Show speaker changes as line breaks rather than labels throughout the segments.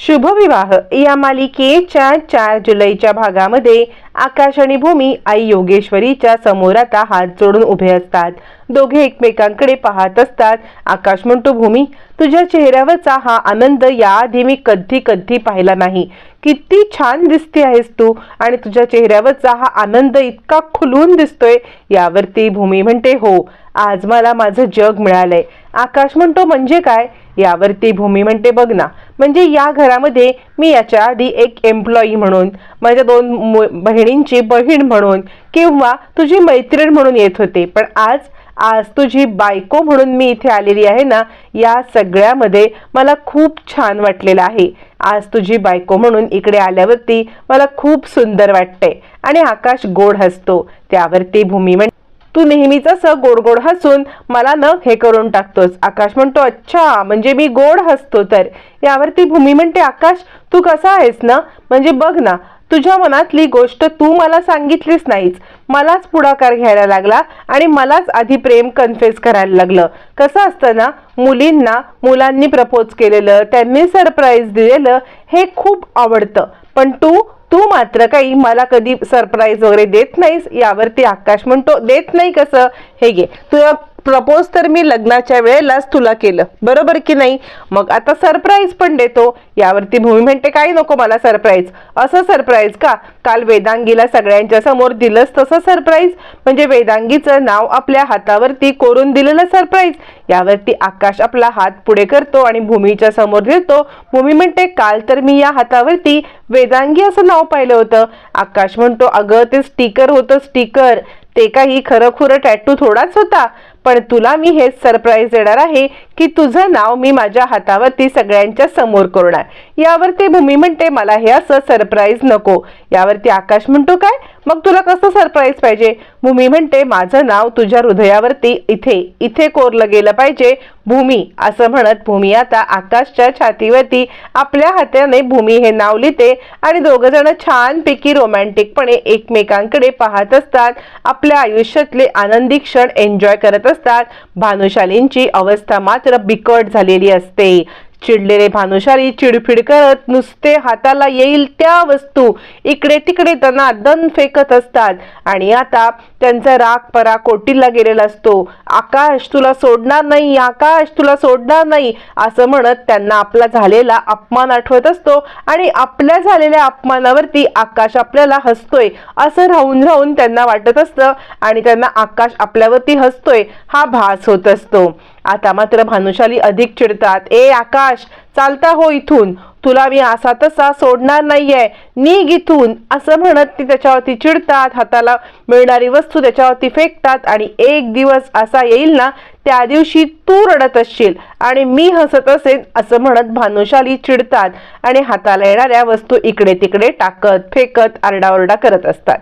शुभविवाह. या मालिकेच्या चार जुलैच्या भागामध्ये आकाश आणि भूमी आई योगेश्वरीच्या समोर आता हात जोडून उभे असतात. दोघे एकमेकांकडे पाहत असतात. आकाश म्हणतो भूमी तुझ्या चेहऱ्यावरचा हा आनंद याआधी मी कधी कधी पाहिला नाही. किती छान दिसते आहेस तू आणि तुझ्या चेहऱ्यावरचा हा आनंद इतका खुलून दिसतोय. यावरती भूमी म्हणते हो आज मला माझं जग मिळालंय. आकाश म्हणतो म्हणजे काय? यावरती भूमी म्हणते बघ ना म्हणजे या घरामध्ये मी याच्या आधी एक एम्प्लॉई म्हणून माझ्या दोन मु- बहिणींची बहीण म्हणून किंवा तुझी मैत्रीण म्हणून येत होते. पण आज आज तुझी बायको म्हणून मी इथे आलेली आहे ना या सगळ्यामध्ये मला खूप छान वाटलेलं आहे. आज तुझी बायको म्हणून इकडे आल्यावरती मला खूप सुंदर वाटतंय आणि आकाश गोड हसतो. त्यावरती भूमी म्हण तू नेहमीच असं गोड गोड हसून मला न हे करून टाकतोस. आकाश म्हणतो अच्छा म्हणजे मी गोड हसतो तर. यावरती भूमी म्हणते आकाश तू कसा आहेस ना? म्हणजे बघ ना तुझ्या मनातली गोष्ट तू मला सांगितलीच नाहीस. मलाच पुढाकार घ्यायला लागला आणि मलाच आधी प्रेम कन्फेस करायला लागलं. कसं असतं ना मुलींना मुलांनी प्रपोज केलेलं त्यांनी सरप्राईज दिलेलं हे खूप आवडतं. पण तू तू मात्र काही मला कधी सरप्राईज वगैरे देत नाहीस यावरती आकाश म्हणतो देत नाही कसं? हे घे. तुला प्रपोज तर मी लग्नाच्या वेळेलाच तुला केलं. बरोबर की नाही? मग आता सरप्राईज पण देतो. यावरती भूमी म्हणते काही नको मला सरप्राईज. असं सरप्राईज का? काल वेदांगीला सगळ्यांच्या समोर दिलंच तसं सरप्राईज? म्हणजे वेदांगीचं नाव आपल्या हातावरती कोरून दिलेलं सरप्राईज. यावरती आकाश आपला हात पुढे करतो आणि भूमीच्या समोर देतो भूमी म्हणते काल तर मी या हातावरती वेदांगी असं नाव पाहिलं होतं. आकाश म्हणतो अगं ते स्टिकर होतं स्टिकर. ते काही खरं खुरं टॅटू थोडाच होता. पण तुला मी हेच सरप्राईज देणार आहे की तुझं नाव मी माझ्या हातावरती सगळ्यांच्या समोर करणार. यावरती भूमी म्हणते मला हे असं सरप्राईज नको. यावरती आकाश म्हणतो काय? मग तुला कसं सरप्राईज पाहिजे? भूमी म्हणते माझं नाव तुझ्या हृदयावरती इथे इथे कोरलं गेलं पाहिजे. भूमी असं म्हणत भूमी आता आकाशच्या छातीवरती आपल्या हाताने भूमी हे नाव लिहिते आणि दोघं जण छानपैकी रोमॅन्टिकपणे एकमेकांकडे पाहत असतात. आपल्या आयुष्यातले आनंदी क्षण एन्जॉय करत असतात. भानुशालींची अवस्था मात्र बिकट झालेली असते. चिडलेले भानुशाली चिडफिड करत नुसते हाताला येईल त्या वस्तू. इकडे तिकडे त्यांना दन फेकत असतात. आणि आता त्यांचा राग परा कोटीला गेलेला असतो. आकाश तुला सोडणार नाही आकाश तुला सोडणार नाही असं म्हणत त्यांना आपला झालेला अपमान आठवत असतो. आणि आपल्या झालेल्या अपमानावरती आकाश आपल्याला हसतोय. असं राहून राहून त्यांना वाटत असतं आणि त्यांना आकाश आपल्यावरती हसतोय. हा भास होत असतो. आता मात्र भानुशाली अधिक चिडतात. ए आकाश चालता हो इथून. तुला मी असा तसा सोडणार नाहीये. निघ इथून असं म्हणत ती त्याच्यावरती चिडतात. हाताला मिळणारी वस्तू त्याच्यावरती फेकतात आणि एक दिवस असा येईल ना त्या दिवशी तू रडत असशील आणि मी हसत असेन असं म्हणत भानुशाली चिडतात आणि हाताला येणाऱ्या वस्तू इकडे तिकडे टाकत फेकत आरडाओरडा करत असतात.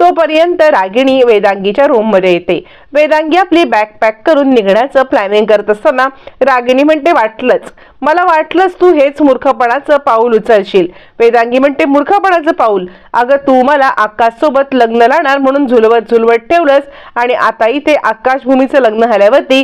तोपर्यंत रागिणी वेदांगीच्या रूममध्ये येते. वेदांगी आपली बॅग पॅक करून निघण्याचं प्लॅनिंग करत असताना रागिणी म्हणते वाटलंच. मला वाटलंच तू हेच मूर्खपणाचं पाऊल उचलशील. वेदांगी म्हणते मूर्खपणाचं पाऊल? अगं तू मला आकाशसोबत लग्न लावणार म्हणून झुलवत झुलवत ठेवलंस आणि आता इथे आकाशभूमीचं लग्न झाल्यावरती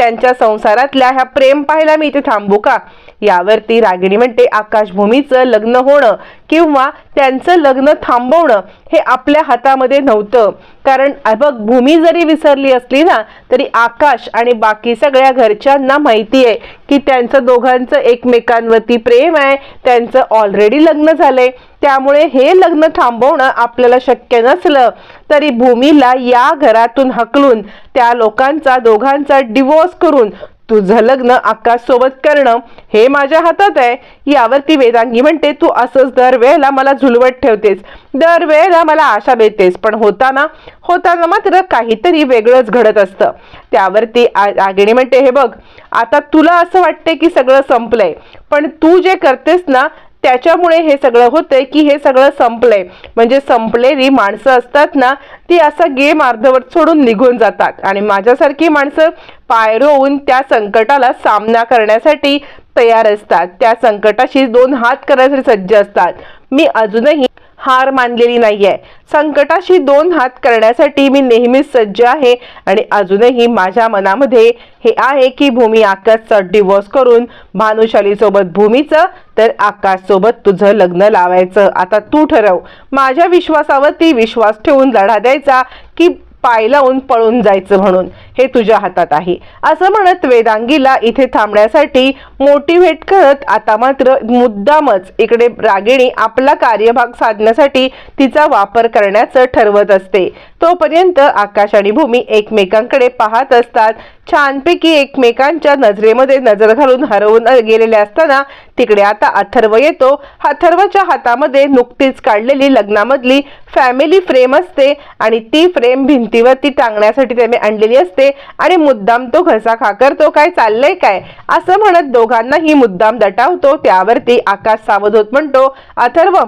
त्यांच्या संसारातल्या ह्या प्रेम पाहायला मी इथे थांबू का? यावरती रागिणी म्हणते आकाशभूमीचं लग्न होणं किंवा त्यांचं लग्न थांबवणं हे आपल्या हातामध्ये नव्हतं. कारण बघ भूमी जरी विसरली असली ना तरी आकाश आणि बाकी सगळ्या घरच्यांना माहिती आहे की त्यांचं दोघांचं एकमेकांवरती प्रेम आहे. त्यांचं ऑलरेडी लग्न झालंय. त्यामुळे हे लग्न थांबवणं आपल्याला शक्य नसलं. तरी भूमीला या घरातून हकलून त्या लोकांचा दोघांचा डिवोर्स करून तुझं लग्न आकाश सोबत करणं हे माझ्या हातात आहे. यावरती वेदांगी म्हणते तू असंच दरवेळेला मला झुलवत ठेवतेस. दरवेळेला मला आशा देतेस. पण होताना होताना मात्र काहीतरी वेगळंच घडत असतं. त्यावरती आगिणी म्हणते हे बघ आता तुला असं वाटते की सगळं संपलंय. पण तू जे करतेस ना त्याच्यामुळे हे सगळं होतंय की हे सगळं संपलंय. म्हणजे संपलेली माणसं असतात ना ती असा गेम अर्धवट सोडून निघून जातात. आणि माझ्यासारखी माणसं पाय रोवून त्या संकटाला सामना करण्यासाठी तयार असतात. त्या संकटाशी दोन हात करण्यासाठी सज्ज असतात. मी अजूनही हार मानलेली नाहीये. संकटाशी दोन हात करण्यासाठी मी नेहमीच सज्ज आहे आणि अजूनही माझ्या मनामध्ये हे आहे की भूमी आकाशचा डिवोर्स करून भानुशाली सोबत भूमीचं तर आकाश सोबत तुझं लग्न लावायचं. आता तू ठरव. माझ्या विश्वासावरती विश्वास ठेवून लढा द्यायचा की पाय लावून पळून जायचं म्हणून. हे तुझ्या हातात आहे. असं म्हणत वेदांगीला इथे थांबण्यासाठी मोटिवेट करत आता मात्र मुद्दामच इकडे रागिणी आपला कार्यभाग साधण्यासाठी तिचा वापर करण्याचं ठरवत असते. तोपर्यंत आकाश आणि भूमी एकमेकांकडे पाहत असतात. छानपैकी एकमेकांच्या नजरेमध्ये नजर घालून हरवून गेलेले असताना तिकडे आता अथर्व येतो. अथर्वच्या हातामध्ये नुकतीच काढलेली लग्नामधली फॅमिली फ्रेम असते आणि ती फ्रेम भिंतीवरती टांगण्यासाठी त्याने आणलेली असते. आणि मुद्दाम तो घसा खाकरतो काय चाललंय काय? असं म्हणत दोघांनाही मुद्दाम दटावतो. त्यावरती आकाश सावध होत म्हणतो अथर्व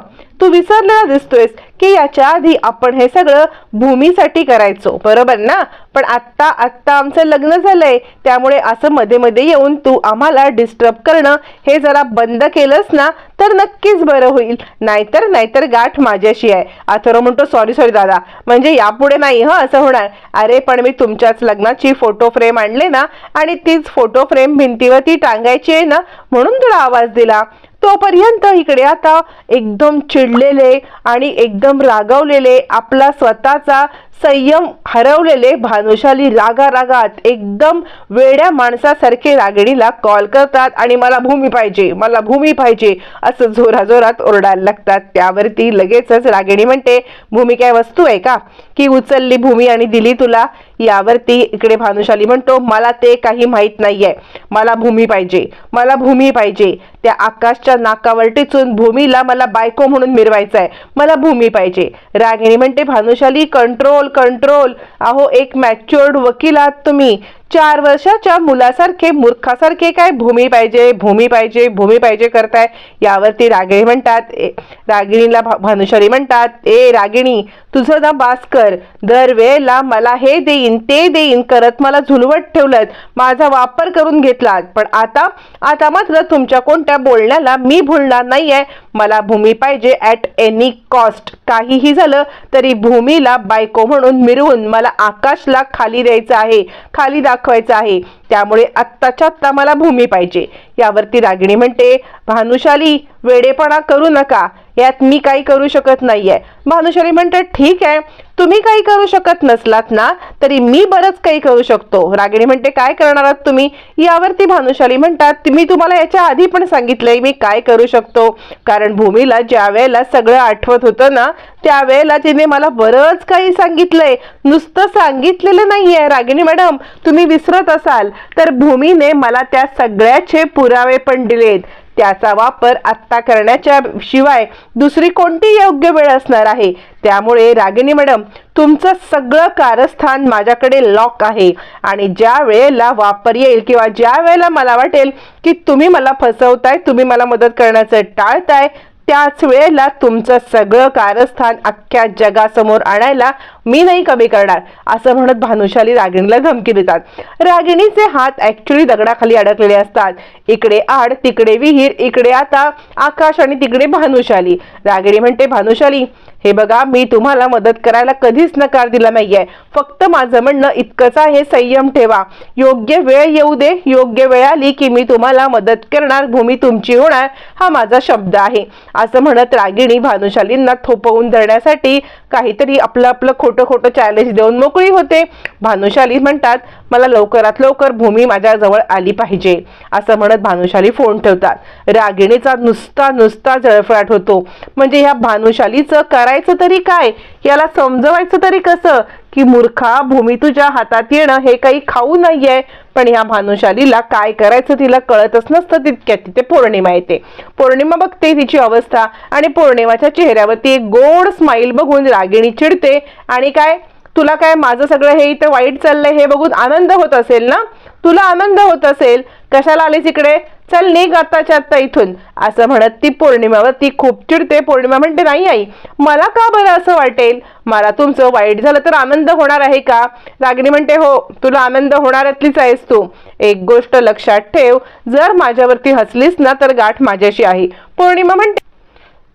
तू विसरलेला दिसतोयस की याच्या आधी आपण हे सगळं भूमीसाठी करायचो. बरोबर ना? पण आत्ता आत्ता आमचं लग्न झालंय त्यामुळे असं मध्ये मध्ये येऊन तू आम्हाला डिस्टर्ब करणं हे जरा बंद केलंस ना तर नक्कीच बरं होईल. नाहीतर नाहीतर गाठ माझ्याशी आहे. अथर्व म्हणतो सॉरी सॉरी दादा. म्हणजे यापुढे नाही हं असं होणार. अरे पण मी तुमच्याच लग्नाची फोटो फ्रेम आणले ना आणि तीच फोटो फ्रेम भिंतीवरती टांगायची आहे ना म्हणून तुला आवाज दिला. तोपर्यंत इकडे आता एकदम चिडलेले आणि एकदम रागवलेले आपला स्वतःचा संयम हरवलेले भानुशाली रागा रागात एकदम वेड्या माणसासारखे रागिणीला कॉल करतात आणि मला भूमी पाहिजे मला भूमी पाहिजे असं जोराजोरात ओरडायला लागतात. त्यावरती लगेचच रागिणी म्हणते भूमी काय वस्तू आहे का? की उचलली भूमी आणि दिली तुला? यावरती इकडे भानुशाली म्हणतो मला ते काही माहीत नाहीये. मला भूमी पाहिजे मला भूमी पाहिजे. त्या आकाशच्या नाकावर टिचून भूमीला मला बायको म्हणून मिरवायचं आहे मला भूमी पाहिजे. रागिणी म्हणते भानुशाली कंट्रोल कंट्रोल अहो एक मॅच्युअर्ड वकील आहात तुम्ही. चार वर्षाच्या मुलासारखे मूर्खासारखे काय भूमी पाहिजे भूमी पाहिजे भूमी पाहिजे करताय? यावरती रागिणी म्हणतात. ए रागिणीला भानुशरी भानुशाली म्हणतात. ए रागिणी तुझं ना बास्कर दरवेळेला मला हे देईन ते देईन करत मला झुलवत ठेवलं माझा वापर करून घेतलात. पण आता आता मात्र तुमच्या कोणत्या बोलण्याला मी भुलणार नाहीये. मला भूमी पाहिजे ॲट एनी कॉस्ट काहीही झालं तरी भूमीला बायको म्हणून मिरवून मला आकाशला खाली द्यायचं आहे खाली दाखवायचं आहे. त्यामुळे आत्ताच्या आत्ता मला भूमी पाहिजे. यावरती रागिणी म्हणते भानुशाली वेडेपणा करू नका. यात मी काही करू शकत नाहीये. भानुशाली म्हणते ठीक आहे. तुम्ही काही करू शकत नसलात ना तरी मी बरंच काही करू शकतो. रागिणी म्हणते काय करणार आहात तुम्ही? यावरती भानुशाली म्हणतात मी तुम्हाला याच्या आधी पण सांगितलंय मी काय करू शकतो? कारण भूमीला ज्या वेळेला सगळं आठवत होतं ना त्यावेळेला तिने मला बरंच काही सांगितलंय. नुसतं सांगितलेलं नाहीये. रागिणी मॅडम तुम्ही विसरत असाल. तर भूमीने मला त्या सगळ्याचे पुरावे पण दिलेत. त्याचा वापर आत्ता करण्याच्या शिवाय दुसरी कोणती योग्य वेळ असणार आहे. त्यामुळे रागिनी मॅडम तुमचं सगळं कारस्थान माझ्याकडे लॉक आहे. आणि ज्या वेळेला वापर येईल किंवा ज्या वेळेला मला वाटेल की तुम्ही मला फसवताय तुम्ही मला मदत करण्याचं टाळताय त्याच वेळेला तुमचं सगळं कारस्थान अख्ख्या जगासमोर आणायला मी नाही कमी करणार असं म्हणत भानुशाली रागिणीला धमकी देतात. रागिणीचे हात ऍक्च्युली दगडाखाली अडकलेले असतात. इकडे आड तिकडे विहीर इकडे आता आकाश आणि तिकडे भानुशाली. रागिणी म्हणते भानुशाली हे बघा मी तुम्हाला मदत करायला कधीच नकार दिला नाहीये. फक्त माझं म्हणणं इतकंच आहे संयम ठेवा. योग्य वेळ येऊ दे. योग्य वेळ आली की मी तुम्हाला मदत करणार भूमी तुमची होणार हा माझा शब्द आहे. असं म्हणत रागिणी भानुशालींना थोपवून धरण्यासाठी काहीतरी आपलं आपलं खोटं खोटं चॅलेंज देऊन मोकळी होते. भानुशाली म्हणतात मला लवकरात लवकर भूमी माझ्या जवळ आली पाहिजे. असं म्हणत भानुशाली फोन ठेवतात. रागिणीचा नुसता नुसता जळफळाट होतो. म्हणजे ह्या भानुशालीचं करायचं तरी काय? याला समजवायचं तरी कसं? की मूर्खा भूमी तुझ्या हातात येणं हे काही खाऊ नाहीये. पण ह्या भानुशालीला काय करायचं तिला कळतच नसतं तितक्यात तिथे पौर्णिमा येते. पौर्णिमा बघते तिची अवस्था आणि पौर्णिमाच्या चेहऱ्यावरती एक गोड स्माईल बघून रागिणी चिडते. आणि काय? तुला काय माझं सगळं हे इथं वाईट चाललंय हे बघून आनंद होत असेल ना? तुला आनंद होत असेल. कशाला आलीस इकडे? चल निघ आताच्या आत्ता इथून. असं म्हणत ती पौर्णिमावर ती खूप चिडते. पौर्णिमा म्हणते नाही आई मला का बरं असं वाटेल? मला तुमचं वाईट झालं तर आनंद होणार आहे का? रागिणी म्हणते हो तुला आनंद होणाऱ्यातलीच आहेस तू. एक गोष्ट लक्षात ठेव जर माझ्यावरती हसलीस ना तर गाठ माझ्याशी आहे. पौर्णिमा म्हणते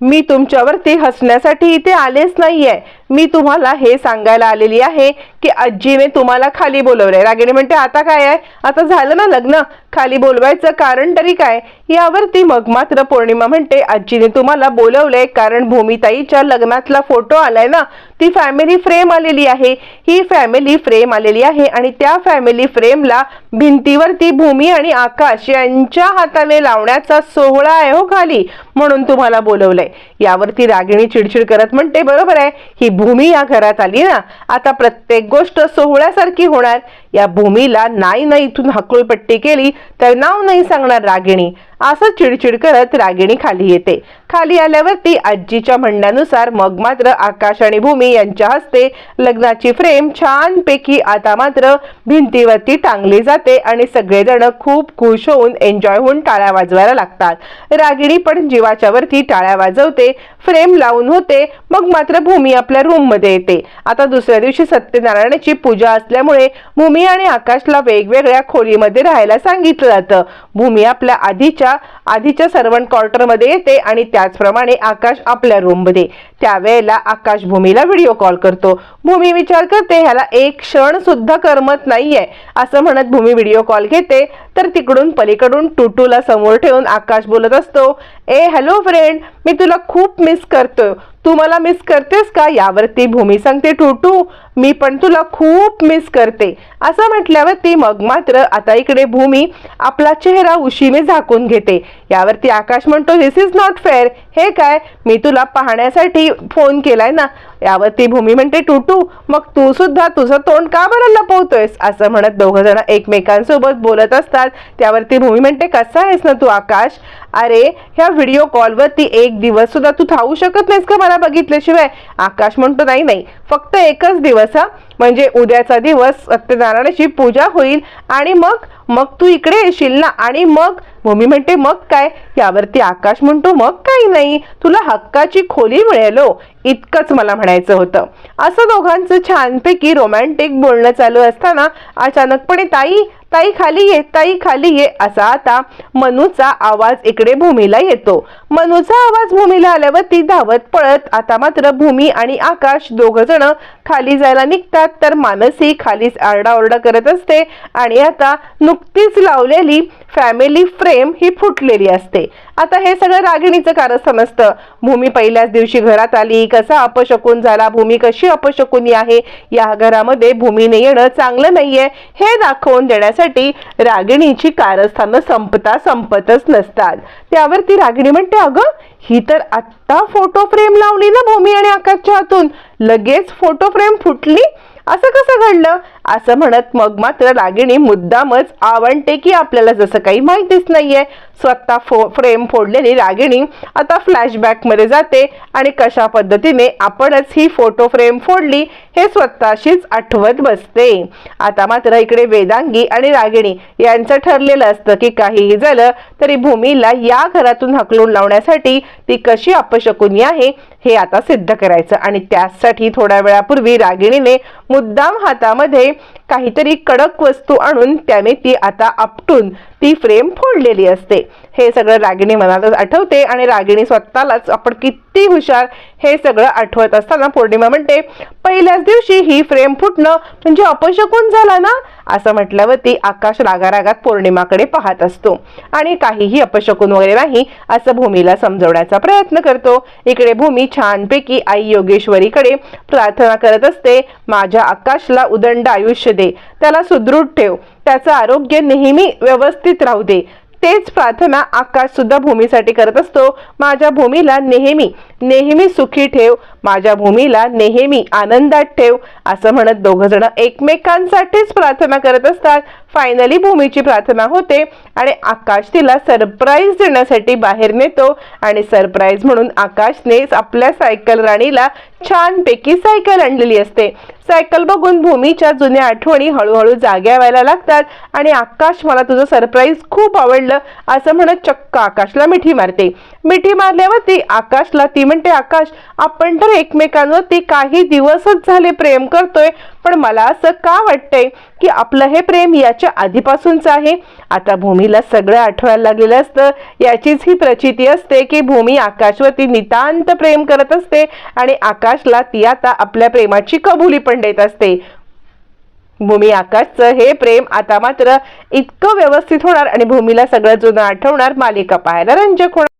मी तुमच्यावरती हसण्यासाठी इथे आलेच नाहीये. मी तुम्हाला हे सांगायला आलेली आहे की आजीने तुम्हाला खाली बोलवलंय. रागिणी म्हणते आता काय आहे? आता झालं ना लग्न? खाली बोलवायचं कारण तरी काय? यावरती मग मात्र पौर्णिमा म्हणते आजीने तुम्हाला बोलवलंय कारण भूमिताईच्या लग्नातला फोटो आलाय ना? ती फॅमिली फ्रेम आलेली आहे. ही फॅमिली फ्रेम आलेली आहे आणि त्या फॅमिली फ्रेमला भिंतीवरती भूमी आणि आकाश यांच्या हाताने लावण्याचा सोहळा आहे हो खाली म्हणून तुम्हाला बोलवलंय. यावरती रागिणी चिडचिड करत म्हणते बरोबर आहे. ही भूमी या घरात आली ना आता प्रत्येक गोष्ट सोहळ्यासारखी होणार. या भूमीला नाही नाही इथून हकळपट्टी केली तर नाव नाही सांगणार रागिणी. असं चिडचिड करत रागिणी खाली येते. खाली आल्यावरती आजीच्या म्हणण्यानुसार मग मात्र आकाश आणि भूमी यांच्या हस्ते लग्नाची फ्रेम छानपैकी आता मात्र भिंतीवरती टांगली जाते आणि सगळेजण खूप खुश होऊन एन्जॉय होऊन टाळ्या वाजवायला लागतात. रागिणी पण जीवाच्या वरती टाळ्या वाजवते फ्रेम लावून होते मग मात्र भूमी आपल्या रूममध्ये येते. आता दुसऱ्या दिवशी सत्यनारायणाची पूजा असल्यामुळे भूमी आणि आकाशला वेगवेगळ्या खोलीमध्ये राहायला सांगितलं जातं. भूमी आपल्या आधीच्या आधीच्या सर्वंट क्वार्टरमध्ये येते आणि त्याचप्रमाणे आकाश आपल्या रूममध्ये त्यावेळेला आकाश भूमीला व्हिडिओ कॉल करतो. भूमी विचार करते ह्याला एक क्षण सुद्धा करमत नाहीये. असं म्हणत भूमी व्हिडिओ कॉल घेते. तर तिकडून पलीकडून टुटूला समोर ठेवून आकाश बोलत असतो ए हॅलो फ्रेंड मी तुला खूप मिस करतोय. तू मला मिस करतेस का? यावरती भूमी सांगते टुटू मी पण तुला खूप मिस करते. असं म्हटल्यावरती मग मात्र आता इकडे भूमी आपला चेहरा उशीने झाकून घेते. यावरती आकाश म्हणतो दिस इज नॉट फेअर हे काय? मी तुला पाहण्यासाठी फोन केलाय ना यावरती भूमी म्हणते टुटू मग तू सुद्धा तुझं तोंड का बरं लपवतोयस? असं म्हणत दोघ जण एकमेकांसोबत बोलत असतात. त्यावरती भूमी म्हणते कसा आहेस ना तू आकाश? अरे ह्या व्हिडिओ कॉलवरती एक दिवस सुद्धा तू थांबू शकत नाहीस का मला बघितल्याशिवाय? आकाश म्हणतो नाही नाही फक्त एकच दिवस हा. म्हणजे उद्याचा दिवस सत्यनारायणाची पूजा होईल आणि मग मग तू इकडे येशील ना? आणि मग? भूमी म्हणते मग काय? यावरती आकाश म्हणतो मग काही नाही. तुला हक्काची खोली मिळेल हो. इतकंच मला म्हणायचं होतं. असं दोघांचं छानपैकी रोमॅन्टिक बोलणं चालू असताना अचानकपणे ताई ताई खाली ये ताई खाली ये. असा आता मनूचा आवाज इकडे भूमीला येतो. मनूचा आवाज भूमीला आल्यावर ती धावत पळत आता मात्र भूमी आणि आकाश दोघ जण खाली जायला निघतात. तर मानसी खालीच आरडाओरडा करत असते आणि आता नुकतीच लावलेली फॅमिली फ्रेम ही फुटलेली असते. आता हे सगळं रागिणीचं कारण असतं भूमी पहिल्याच दिवशी घरात आली. कसा अपशकून झाला? भूमी कशी अपशकुनी आहे? या घरामध्ये भूमीने येणं चांगलं नाहीये. हे दाखवून देण्यासाठी रागिणीची कारस्थानं संपता संपतच नसतात. त्यावर ती रागिणी म्हणते अगं ही तर आत्ता फोटो फ्रेम लावली ना भूमी आणि आकाशच्या हातून. लगेच फोटो फ्रेम फुटली. असं कसं घडलं? असं म्हणत मग मात्र रागिणी मुद्दामच आवडते की आपल्याला जसं काही माहितीच नाहीये. स्वतः फो फ्रेम फोडलेली रागिणी आता फ्लॅशबॅकमध्ये जाते आणि कशा पद्धतीने आपणच ही फोटो फ्रेम फोडली हे स्वतःशीच आठवत बसते. आता मात्र इकडे वेदांगी आणि रागिणी यांचं ठरलेलं असतं की काहीही झालं तरी भूमीला या घरातून हकलून लावण्यासाठी ती कशी अपशकुनी आहे हे आता सिद्ध करायचं आणि त्यासाठी थोड्या वेळापूर्वी रागिणीने मुद्दाम हातामध्ये काहीतरी कडक वस्तू आणून त्याने ती आता आपटून ती फ्रेम फोडलेली असते. हे सगळं रागिणी मनातच आठवते आणि रागिणी स्वतःलाच आपण किती हुशार हे सगळं आठवत असताना पौर्णिमा म्हणते पहिल्याच दिवशी ही फ्रेम फुटणं म्हणजे अपशकून झाला ना? असं म्हटल्यावर ती आकाश रागारागात पौर्णिमाकडे पाहत असतो. आणि काहीही अपशकून वगैरे नाही असं भूमीला समजवण्याचा प्रयत्न करतो. इकडे भूमी छानपैकी आई योगेश्वरीकडे प्रार्थना करत असते माझ्या आकाशला उदंड आयुष्य दे त्याला सुदृढ ठेव त्याचं आरोग्य नेहमी व्यवस्थित राहू दे. तेच प्रार्थना आकाश सुद्धा भूमीसाठी करत असतो. माझ्या भूमीला नेहमी नेहमी सुखी ठेव. माझ्या भूमीला नेहमी आनंदात ठेव. असं म्हणत दोघं जण एकमेकांसाठीच प्रार्थना करत असतात. फायनली भूमीची प्रार्थना होते आणि आकाश तिला सरप्राईज देण्यासाठी बाहेर नेतो आणि सरप्राईज म्हणून आकाशने आपल्या सायकल राणीला छानपैकी सायकल आणलेली असते. सायकल बघून भूमीच्या जुन्या आठवणी हळूहळू जाग्या व्हायला लागतात आणि आकाश मला तुझं सरप्राईज खूप आवडलं असं म्हणत चक्क आकाशला मिठी मारते. मिठी मारल्यावर ती आकाशला ती म्हणते आकाश आपण तर एकमेकांवरती काही दिवसच झाले प्रेम करतोय पण मला असं का वाटतंय की आपलं हे प्रेम याच्या आधीपासूनच आहे? आता भूमीला सगळं आठवायला लागलेलं असतं. याचीच ही प्रचिती असते की भूमी आकाशवरती नितांत प्रेम करत असते आणि आकाशला ती आता आपल्या प्रेमाची कबुली पण देत असते. भूमी आकाशचं हे प्रेम आता मात्र इतकं व्यवस्थित होणार आणि भूमीला सगळं जुनं आठवणार मालिका पाहायला रंजक होणार.